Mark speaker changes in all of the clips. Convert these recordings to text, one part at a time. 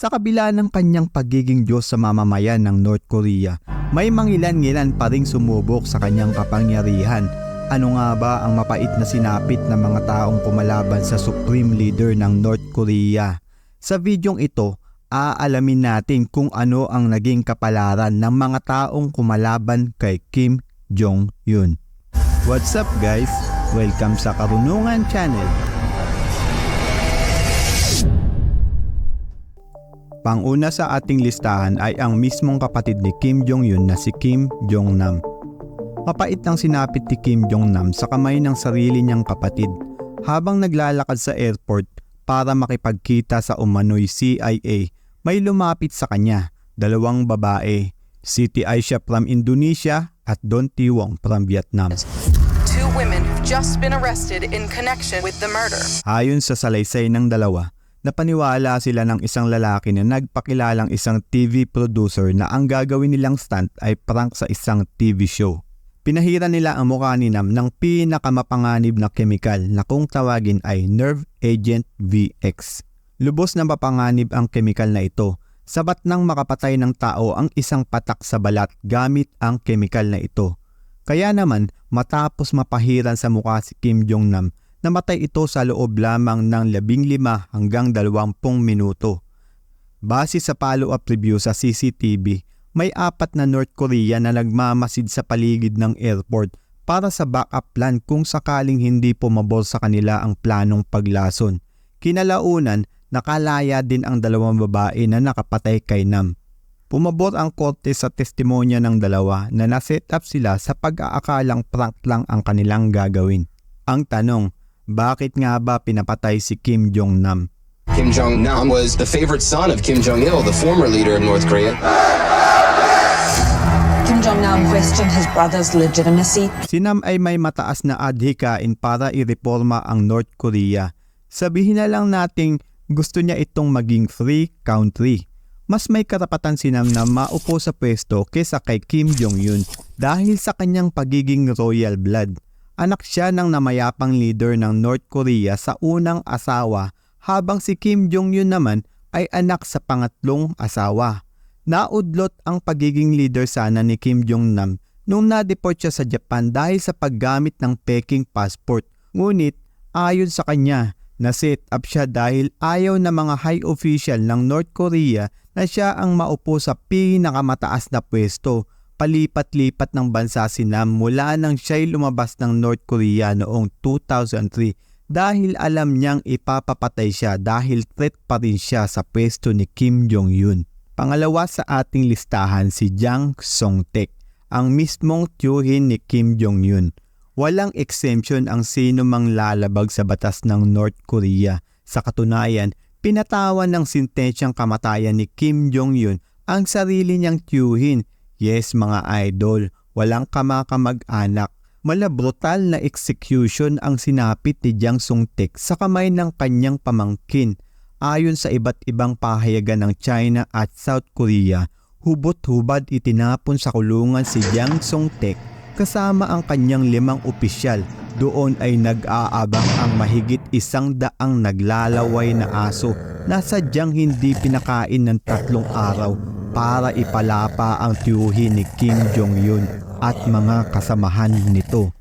Speaker 1: Sa kabila ng kanyang pagiging Diyos sa mamamayan ng North Korea, may mangilan-ngilan pa ring sumubok sa kanyang kapangyarihan. Ano nga ba ang mapait na sinapit ng mga taong kumalaban sa Supreme Leader ng North Korea? Sa videong ito, aalamin natin kung ano ang naging kapalaran ng mga taong kumalaban kay Kim Jong-un. What's up guys? Welcome sa Karunungan Channel. Panguna sa ating listahan ay ang mismong kapatid ni Kim Jong-un na si Kim Jong-nam. Mapait ang sinapit ni Kim Jong-nam sa kamay ng sarili niyang kapatid habang naglalakad sa airport para makipagkita sa umano'y CIA. May lumapit sa kanya, dalawang babae, Siti Aisha from Indonesia at Don Tiwong from Vietnam.
Speaker 2: Two women have just been arrested in connection with the murder.
Speaker 1: Ayon sa salaysay ng dalawa, napaniwala sila ng isang lalaki na nagpakilalang isang TV producer na ang gagawin nilang stunt ay prank sa isang TV show. Pinahira nila ang mukha ni Nam ng pinakamapanganib na kemikal na kung tawagin ay Nerve Agent VX. Lubos na mapanganib ang kemikal na ito. Sabat nang makapatay ng tao ang isang patak sa balat gamit ang kemikal na ito. Kaya naman matapos mapahiran sa mukha si Kim Jong-nam namatay ito sa loob lamang ng 15 hanggang 20 minuto. Base sa follow-up review sa CCTV, may apat na North Korea na nagmamasid sa paligid ng airport para sa backup plan kung sakaling hindi pumabor sa kanila ang planong paglason. Kinalaunan, nakalaya din ang dalawang babae na nakapatay kay Nam. Pumabor ang korte sa testimonya ng dalawa na naset up sila sa pag-aakalang prank lang ang kanilang gagawin. Ang tanong, bakit nga ba pinapatay si Kim Jong-nam?
Speaker 3: Kim Jong Nam was the favorite son of Kim Jong Il, the former leader of North Korea.
Speaker 4: Kim Jong Nam questioned his brother's legitimacy.
Speaker 1: Si Nam ay may mataas na adhikain para ireforma ang North Korea. Sabihin na lang nating gusto niya itong maging free country. Mas may karapatan si Nam na maupo sa pwesto kesa kay Kim Jong-un dahil sa kanyang pagiging royal blood. Anak siya ng namayapang leader ng North Korea sa unang asawa habang si Kim Jong-un naman ay anak sa pangatlong asawa. Naudlot ang pagiging leader sana ni Kim Jong-nam nung na-deport siya sa Japan dahil sa paggamit ng peking passport. Ngunit ayon sa kanya, na-set up siya dahil ayaw na mga high official ng North Korea na siya ang maupo sa pinakamataas na pwesto. Palipat-lipat ng bansa si Nam mula nang siya'y lumabas ng North Korea noong 2003 dahil alam niyang ipapapatay siya dahil threat pa rin siya sa pwesto ni Kim Jong-un. Pangalawa sa ating listahan si Jang Song-taek, ang mismong tiyuhin ni Kim Jong-un. Walang exemption ang sino mang lalabag sa batas ng North Korea. Sa katunayan, pinatawan ng sintensyang kamatayan ni Kim Jong-un ang sarili niyang tiyuhin. Yes mga idol, walang kamakamag-anak. Mala brutal na execution ang sinapit ni Jang Song-taek sa kamay ng kanyang pamangkin. Ayon sa iba't ibang pahayagan ng China at South Korea, hubot-hubad itinapon sa kulungan si Jang Song-taek kasama ang kanyang limang opisyal. Doon ay nag-aabang ang mahigit isang daang naglalaway na aso na sadyang hindi pinakain ng tatlong araw para ipalapa ang tiyuhin ni Kim Jong-un at mga kasamahan nito.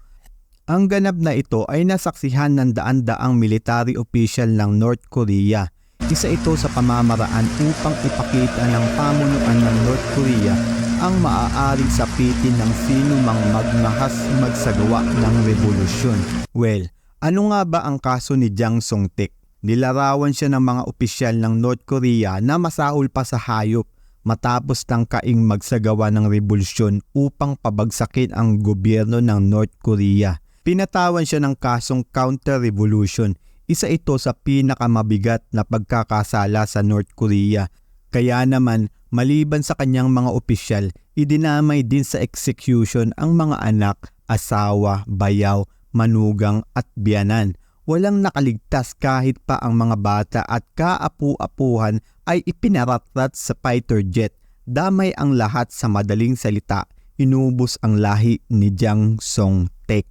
Speaker 1: Ang ganap na ito ay nasaksihan ng daan-daang military official ng North Korea. Isa ito sa pamamaraan upang ipakita ng pamunuan ng North Korea ang maaaring sapitin ng sino mang magmahas magsagawa ng revolusyon. Well, ano nga ba ang kaso ni Jang Song-taek? Nilarawan siya ng mga opisyal ng North Korea na masahol pa sa hayop matapos tangkaing magsagawa ng revolusyon upang pabagsakin ang gobyerno ng North Korea. Pinatawan siya ng kasong counter-revolution. Isa ito sa pinakamabigat na pagkakasala sa North Korea. Kaya naman, maliban sa kanyang mga opisyal, idinamay din sa execution ang mga anak, asawa, bayaw, manugang at biyanan. Walang nakaligtas kahit pa ang mga bata at kaapu-apuhan ay ipinaratrat sa fighter jet. Damay ang lahat sa madaling salita, inubos ang lahi ni Jang Song-taek.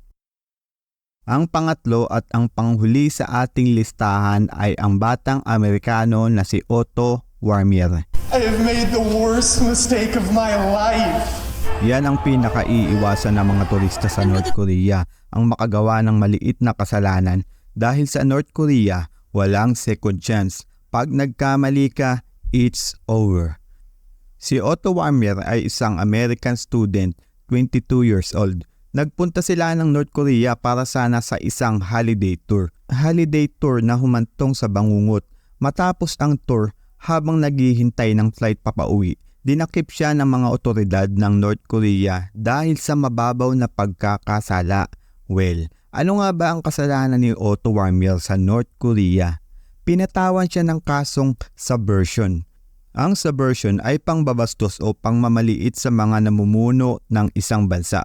Speaker 1: Ang pangatlo at ang panghuli sa ating listahan ay ang batang Amerikano na si Otto Warmier.
Speaker 5: I have made the worst mistake of my life.
Speaker 1: Yan ang pinakaiiwasan ng mga turista sa North Korea, ang makagawa ng maliit na kasalanan dahil sa North Korea, walang second chance. Pag nagkamali ka, it's over. Si Otto Warmier ay isang American student, 22 years old. Nagpunta sila ng North Korea para sana sa isang holiday tour. Holiday tour na humantong sa bangungot. Matapos ang tour, habang naghihintay ng flight papauwi, dinakip siya ng mga otoridad ng North Korea dahil sa mababaw na pagkakasala. Well, ano nga ba ang kasalanan ni Otto Warmier sa North Korea? Pinatawan siya ng kasong subversion. Ang subversion ay pangbabastos o pangmamaliit sa mga namumuno ng isang bansa.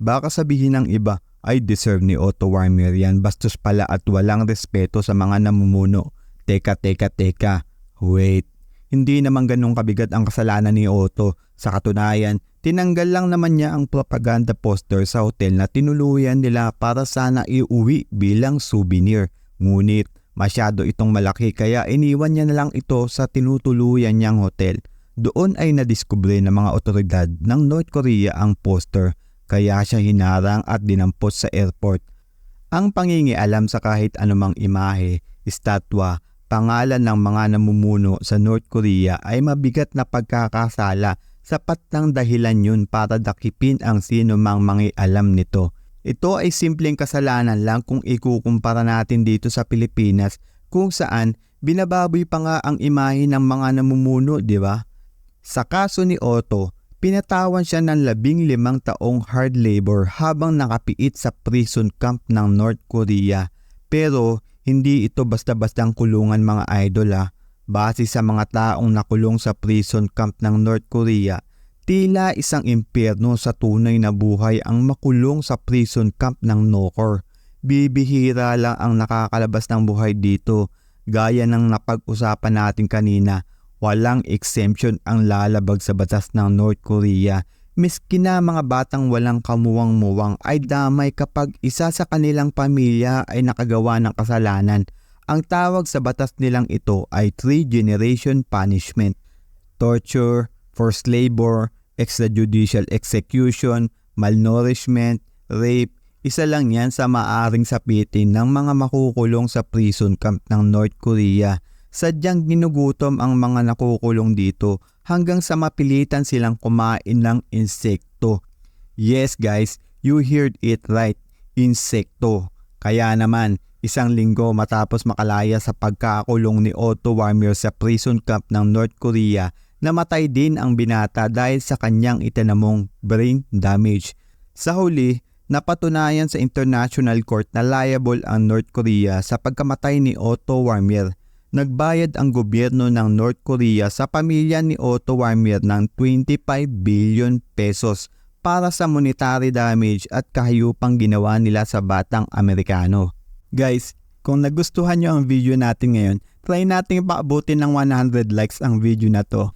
Speaker 1: Baka sabihin ng iba, ay deserve ni Otto Warmier yan bastos pala at walang respeto sa mga namumuno. Teka, teka, teka. Wait, hindi naman ganun kabigat ang kasalanan ni Otto. Sa katunayan, tinanggal lang naman niya ang propaganda poster sa hotel na tinuluyan nila para sana iuwi bilang souvenir. Ngunit, masyado itong malaki kaya iniwan niya na lang ito sa tinutuluyan niyang hotel. Doon ay nadiskubre ng mga otoridad ng North Korea ang poster kaya siya hinarang at dinampot sa airport. Ang pangingialam sa kahit anumang imahe, estatwa, pangalan ng mga namumuno sa North Korea ay mabigat na pagkakasala sapat ng dahilan yun para dakipin ang sino mang mangialam nito. Ito ay simpleng kasalanan lang kung ikukumpara natin dito sa Pilipinas kung saan binababoy pa nga ang imahe ng mga namumuno, di ba? Sa kaso ni Otto, pinatawan siya ng labing limang taong hard labor habang nakapiit sa prison camp ng North Korea. Pero hindi ito basta-bastang kulungan mga idol ah. Base sa mga taong nakulong sa prison camp ng North Korea, tila isang impyerno sa tunay na buhay ang makulong sa prison camp ng Nokor. Bibihira lang ang nakakalabas ng buhay dito. Gaya ng napag-usapan natin kanina, walang exemption ang lalabag sa batas ng North Korea. Miski na mga batang walang kamuwang-muwang ay damay kapag isa sa kanilang pamilya ay nakagawa ng kasalanan. Ang tawag sa batas nilang ito ay three generation punishment. Torture, forced labor, extrajudicial execution, malnourishment, rape, isa lang yan sa maaring sapitin ng mga makukulong sa prison camp ng North Korea. Sadyang ginugutom ang mga nakukulong dito hanggang sa mapilitan silang kumain ng insekto. Yes guys, you heard it right, insekto. Kaya naman, isang linggo matapos makalaya sa pagkakulong ni Otto Warmier sa prison camp ng North Korea, namatay din ang binata dahil sa kanyang itinamong brain damage. Sa huli, napatunayan sa International Court na liable ang North Korea sa pagkamatay ni Otto Warmier. Nagbayad ang gobyerno ng North Korea sa pamilya ni Otto Warmier ng 25 billion pesos para sa monetary damage at kahayupang ginawa nila sa batang Amerikano. Guys, kung nagustuhan nyo ang video natin ngayon, try natin paabutin ng 100 likes ang video na to.